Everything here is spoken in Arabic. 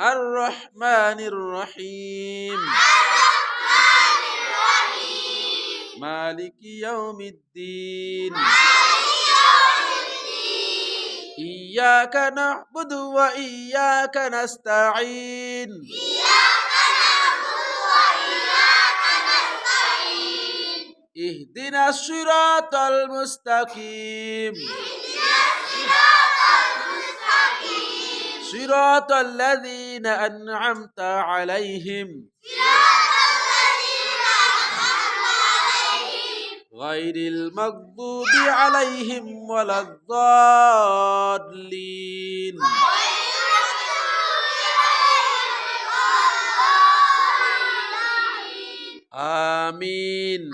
الرحمن الرحيم. مالك يوم الدين. إياك نعبد وإياك نستعين. اهدنا الصراط المستقيم. صراط الذين أنعمت عليهم. غير المغضوب عليهم ولا الضالين. آمين.